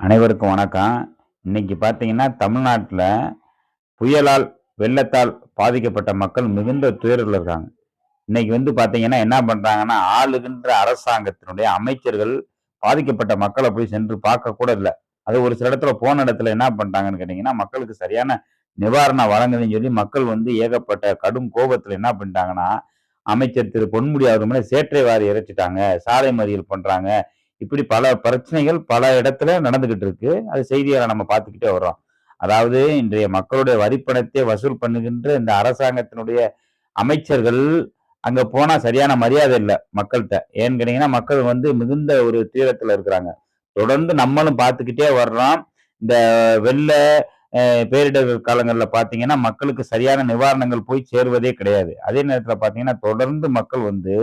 அனைவருக்கும் வணக்கம். இன்னைக்கு பார்த்தீங்கன்னா தமிழ்நாட்டில் புயலால் வெள்ளத்தால் பாதிக்கப்பட்ட மக்கள் மிகுந்த துயரில் இருக்காங்க. இன்னைக்கு வந்து பார்த்தீங்கன்னா என்ன பண்ணுறாங்கன்னா ஆளுகின்ற அரசாங்கத்தினுடைய அமைச்சர்கள் பாதிக்கப்பட்ட மக்களை போய் சென்று பார்க்க கூட இல்லை. அது ஒரு சில இடத்துல போன இடத்துல என்ன பண்ணிட்டாங்கன்னு கேட்டிங்கன்னா மக்களுக்கு சரியான நிவாரணம் வழங்குதுன்னு சொல்லி மக்கள் வந்து ஏகப்பட்ட கடும் கோபத்தில் என்ன பண்ணிட்டாங்கன்னா அமைச்சர் திரு பொன்முடி அவர் மேலே சேற்றை வாரி இறைச்சிட்டாங்க சாலை மறியல் பண்ணுறாங்க இப்படி பல பிரச்சனைகள் பல இடத்துல நடந்துகிட்டு இருக்கு. அது செய்திகளை நம்ம பார்த்துக்கிட்டே வர்றோம். அதாவது இன்றைய மக்களுடைய வரிப்பணத்தை வசூல் பண்ணுகின்ற இந்த அரசாங்கத்தினுடைய அமைச்சர்கள் அங்க போனா சரியான மரியாதை இல்லை மக்கள்கிட்ட. ஏன்னு கேட்டீங்கன்னா மக்கள் வந்து மிகுந்த ஒரு தீரத்துல இருக்கிறாங்க. தொடர்ந்து நம்மளும் பார்த்துக்கிட்டே வர்றோம். இந்த வெள்ள பேரிடர் காலங்களில் பார்த்தீங்கன்னா மக்களுக்கு சரியான நிவாரணங்கள் போய் சேருவதே கிடையாது. அதே நேரத்தில் பார்த்தீங்கன்னா தொடர்ந்து மக்கள் வந்து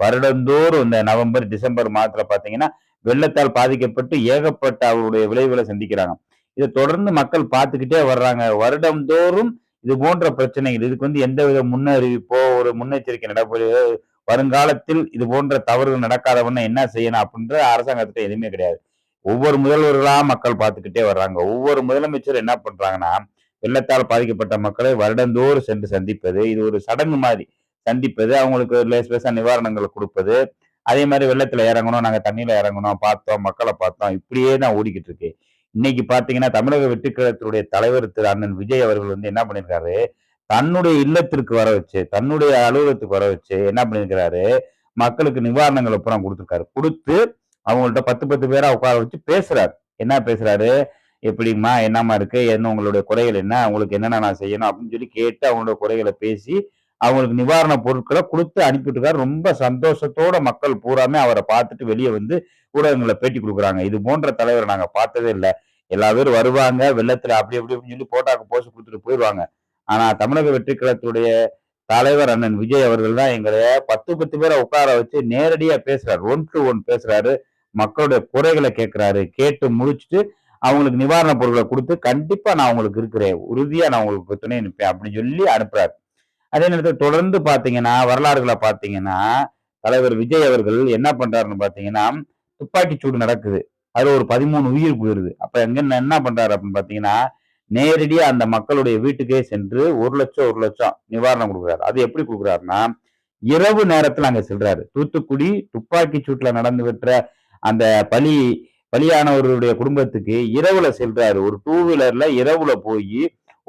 வருடந்தோறும் இந்த நவம்பர் டிசம்பர் மாதத்தில் பார்த்தீங்கன்னா வெள்ளத்தால் பாதிக்கப்பட்டு ஏகப்பட்ட அவருடைய விளைவுகளை சந்திக்கிறாங்க. இதை தொடர்ந்து மக்கள் பார்த்துக்கிட்டே வர்றாங்க. வருடந்தோறும் இது போன்ற பிரச்சனைகள். இதுக்கு வந்து எந்தவித முன்னறிவிப்போ ஒரு முன்னெச்சரிக்கை நடவடிக்கை வருங்காலத்தில் இது போன்ற தவறுகள் நடக்காதவன என்ன செய்யணும் அப்படின்ற அரசாங்கத்திட்ட எதுவுமே கிடையாது. ஒவ்வொரு முதல்வர்களா மக்கள் பார்த்துக்கிட்டே வர்றாங்க. ஒவ்வொரு முதலமைச்சர் என்ன பண்றாங்கன்னா வெள்ளத்தால் பாதிக்கப்பட்ட மக்களை வருடந்தோறும் சென்று சந்திப்பது இது ஒரு சடங்கு மாதிரி சந்திப்பது அவங்களுக்கு லேஸ் லேசா நிவாரணங்களை கொடுப்பது அதே மாதிரி வெள்ளத்துல இறங்கணும் நாங்க தண்ணியில இறங்கணும் பார்த்தோம் மக்களை பார்த்தோம் இப்படியே தான் ஓடிக்கிட்டு இருக்கு. இன்னைக்கு பாத்தீங்கன்னா தமிழக வெற்றிக்கழகத்தினுடைய தலைவர் திரு அண்ணன் விஜய் அவர்கள் வந்து என்ன பண்ணிருக்காரு தன்னுடைய இல்லத்திற்கு வர வச்சு தன்னுடைய அலுவலகத்துக்கு வர வச்சு என்ன பண்ணிருக்கிறாரு மக்களுக்கு நிவாரணங்கள் அப்புறம் கொடுத்துருக்காரு. கொடுத்து அவங்கள்ட்ட பத்து பத்து பேரா உட்கார வச்சு பேசுறாரு. என்ன பேசுறாரு? எப்படிம்மா என்னம்மா இருக்கு? என்ன உங்களுடைய குறைகள் என்ன? உங்களுக்கு என்னென்ன நான் செய்யணும் அப்படின்னு சொல்லி கேட்டு அவங்களோட குறைகளை பேசி அவங்களுக்கு நிவாரண பொருட்களை கொடுத்து அனுப்பிட்டுருக்காரு ரொம்ப சந்தோஷத்தோட மக்கள் பூராமே அவரை பார்த்துட்டு வெளியே வந்து ஊடகங்களை பேட்டி கொடுக்குறாங்க. இது போன்ற தலைவரை நாங்கள் பார்த்ததே இல்லை. எல்லா பேரும் வருவாங்க. வெள்ளத்தில் அப்படி அப்படி அப்படின்னு சொல்லி போட்டாக்கு போஸ்ட் கொடுத்துட்டு போயிடுவாங்க. ஆனால் தமிழக வெற்றிக்கலத்துடைய தலைவர் அண்ணன் விஜய் அவர்கள் தான் எங்களை பத்து பத்து பேரை உட்கார வச்சு நேரடியாக பேசுறாரு. ஒன் டு ஒன் பேசுறாரு. மக்களுடைய குறைகளை கேட்கிறாரு. கேட்டு முடிச்சுட்டு அவங்களுக்கு நிவாரண பொருட்களை கொடுத்து கண்டிப்பா நான் உங்களுக்கு இருக்கிறேன். உறுதியா நான் உங்களுக்கு துணை நிற்பேன். அப்படின்னு சொல்லி அனுப்புறாரு. அதே நேரத்தில் தொடர்ந்து பார்த்தீங்கன்னா வரலாறுகளை பார்த்தீங்கன்னா தலைவர் விஜய் அவர்கள் என்ன பண்றாருன்னு பார்த்தீங்கன்னா துப்பாக்கி சூடு நடக்குது. அதுல ஒரு பதிமூணு உயிர் போயிருது. அப்ப எங்க என்ன பண்றாரு அப்படின்னு பார்த்தீங்கன்னா நேரடியா அந்த மக்களுடைய வீட்டுக்கே சென்று ஒரு லட்சம் ஒரு லட்சம் நிவாரணம் கொடுக்குறாரு. அது எப்படி கொடுக்குறாருன்னா இரவு நேரத்தில் அங்க செல்றாரு. தூத்துக்குடி துப்பாக்கி சூட்டில் நடந்து பெற்ற அந்த பலி பலியானவர்களுடைய குடும்பத்துக்கு இரவுல செல்றாரு. ஒரு டூ வீலர்ல இரவுல போய்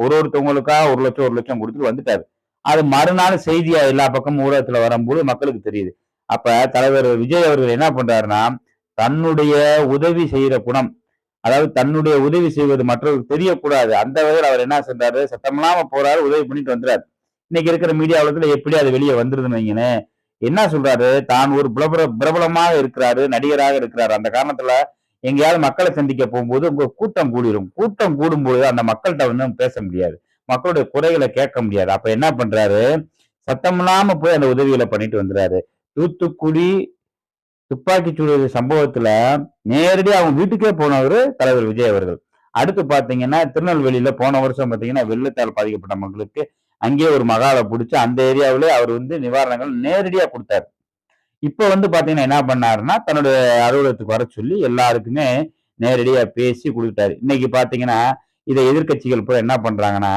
ஒரு ஒருத்தவங்களுக்கா ஒரு லட்சம் ஒரு லட்சம் கொடுத்துட்டு வந்துட்டாரு. அது மறுநாள் செய்தியா எல்லா பக்கமும் ஊடகத்துல வரும்போது மக்களுக்கு தெரியுது. அப்ப தலைவர் விஜய் அவர்கள் என்ன பண்றாருன்னா தன்னுடைய உதவி செய்யற குணம் அதாவது தன்னுடைய உதவி செய்வது மற்றவர்களுக்கு தெரியக்கூடாது. அந்த வகையில் அவர் என்ன செஞ்சாரு சத்தமில்லாம போறாரு உதவி பண்ணிட்டு வந்துறாரு. இன்னைக்கு இருக்கிற மீடியா உலகத்துல எப்படி அது வெளியே வந்துருதுன்னு வைங்கன்னு என்ன சொல்றாரு? தான் ஒரு பிரபல பிரபலமாக இருக்கிறாரு நடிகராக இருக்கிறாரு. அந்த காரணத்துல எங்கேயாவது மக்களை சந்திக்க போகும்போது உங்க கூட்டம் கூடிரும். கூட்டம் கூடும்போது அந்த மக்கள்கிட்ட வந்து பேச முடியாது. மக்களுடைய குறைகளை கேட்க முடியாது. அப்ப என்ன பண்றாரு? சத்தமில்லாம போய் அந்த உதவிகளை பண்ணிட்டு வந்துறாரு தூத்துக்குடி துப்பாக்கி சூடு சம்பவத்துல நேரடியாக அவங்க வீட்டுக்கே போனவர் தலைவர் விஜய் அவர்கள். அடுத்து பாத்தீங்கன்னா திருநெல்வேலியில போன வருஷம் பாத்தீங்கன்னா வெள்ளத்தால் பாதிக்கப்பட்ட மக்களுக்கு அங்கேயே ஒரு மகாலை பிடிச்சி அந்த ஏரியாவிலே அவர் வந்து நிவாரணங்கள் நேரடியா கொடுத்தாரு. இப்ப வந்து பாத்தீங்கன்னா என்ன பண்ணாருன்னா தன்னுடைய அலுவலகத்துக்கு வர சொல்லி எல்லாருக்குமே நேரடியா பேசி கொடுத்தாரு இன்னைக்கு பாத்தீங்கன்னா இதை எதிர்க்கட்சிகள் பூரா என்ன பண்றாங்கன்னா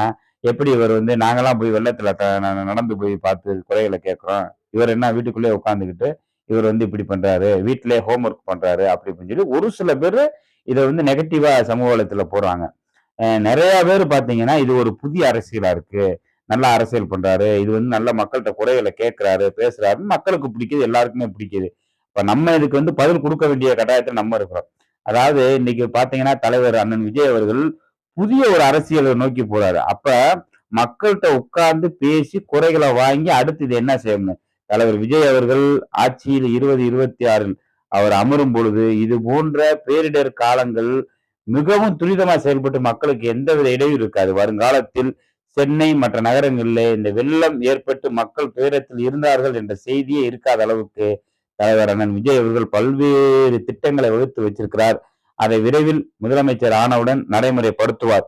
எப்படி இவர் வந்து நாங்கெல்லாம் போய் வெள்ளத்துல நடந்து போய் பார்த்து குறைகளை கேட்குறோம். இவர் என்ன வீட்டுக்குள்ளே உட்காந்துக்கிட்டு இவர் வந்து இப்படி பண்றாரு வீட்டிலே ஹோம்ஒர்க் பண்றாரு அப்படி அப்படின்னு சொல்லி ஒரு சில பேர் இதை வந்து நெகட்டிவா சமூக வலைத்துல போடுறாங்க. நிறைய பேர் பாத்தீங்கன்னா இது ஒரு புதிய அரசியலா இருக்கு. நல்ல அரசியல் பண்றாரு. இது வந்து நல்ல மக்கள்கிட்ட குறைகளை கேட்கிறாரு பேசுறாரு மக்களுக்கு பிடிக்குது எல்லாருக்குமே பிடிக்குது. இப்ப நம்ம இதுக்கு வந்து பதில் கொடுக்க வேண்டிய கட்டாயத்தில் நம்ம இருக்கிறோம். அதாவது இன்னைக்கு பாத்தீங்கன்னா தலைவர் அண்ணன் விஜய் அவர்கள் புதிய ஒரு அரசியலை நோக்கி போறாரு. அப்ப மக்கள்கிட்ட உட்கார்ந்து பேசி குறைகளை வாங்கி அடுத்து இதை என்ன செய்யணும்? தலைவர் விஜய் அவர்கள் ஆட்சியில் இருபது இருபத்தி ஆறில் அவர் அமரும் பொழுது இது போன்ற பேரிடர் காலங்கள் மிகவும் துரிதமாக செயல்பட்டு மக்களுக்கு எந்தவித இடையூறு இருக்காது. வருங்காலத்தில் சென்னை மற்ற நகரங்களில் இந்த வெள்ளம் ஏற்பட்டு மக்கள் துயரத்தில் இருந்தார்கள் என்ற செய்தியே இருக்காத அளவுக்கு தலைவர் அண்ணன் விஜய் அவர்கள் பல்வேறு திட்டங்களை வகுத்து வச்சிருக்கிறார். அதை விரைவில் முதலமைச்சர் ஆனவுடன் நடைமுறைப்படுத்துவார்.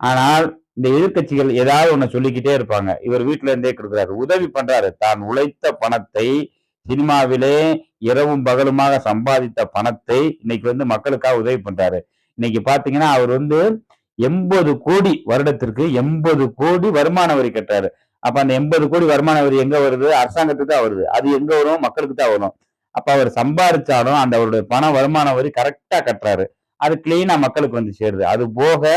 ஆனால் இந்த எதிர்கட்சிகள் ஏதாவது ஒன்று சொல்லிக்கிட்டே இருப்பாங்க. இவர் வீட்டுல இருந்தே கொடுக்குறாரு. உதவி பண்றாரு. தான் உழைத்த பணத்தை சினிமாவிலே இரவும் பகலுமாக சம்பாதித்த பணத்தை இன்னைக்கு வந்து மக்களுக்காக உதவி பண்றாரு. இன்னைக்கு பாத்தீங்கன்னா அவர் வந்து எண்பது கோடி வருடத்திற்கு எண்பது கோடி வருமான வரி கட்டுறாரு. அப்ப அந்த எண்பது கோடி வருமான வரி எங்க வருது? அரசாங்கத்துக்கு தான் வருது. அது எங்க வரும்? மக்களுக்கு தான் வரும். அப்ப அவர் சம்பாதிச்சாலும் அந்த அவருடைய பண வருமான வரி கரெக்டா கட்டுறாரு. அது கிளீனா மக்களுக்கு வந்து சேருது. அது போக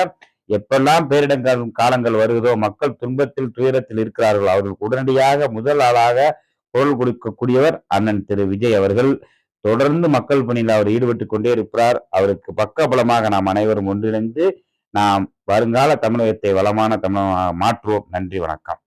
எப்பெல்லாம் பேரிடங்கள் காலங்கள் வருகிறதோ மக்கள் துன்பத்தில் துயரத்தில் இருக்கிறார்கள் அவர்களுக்கு உடனடியாக முதல் ஆளாக குரல் கொடுக்கக்கூடியவர் அண்ணன் திரு விஜய் அவர்கள். தொடர்ந்து மக்கள் பணியில் அவர் ஈடுபட்டு கொண்டே இருக்கிறார். அவருக்கு பக்கபலமாக நாம் அனைவரும் ஒன்றிணைந்து நாம் வருங்கால தமிழகத்தை வளமான தமிழகமாக மாற்றுவோம். நன்றி வணக்கம்.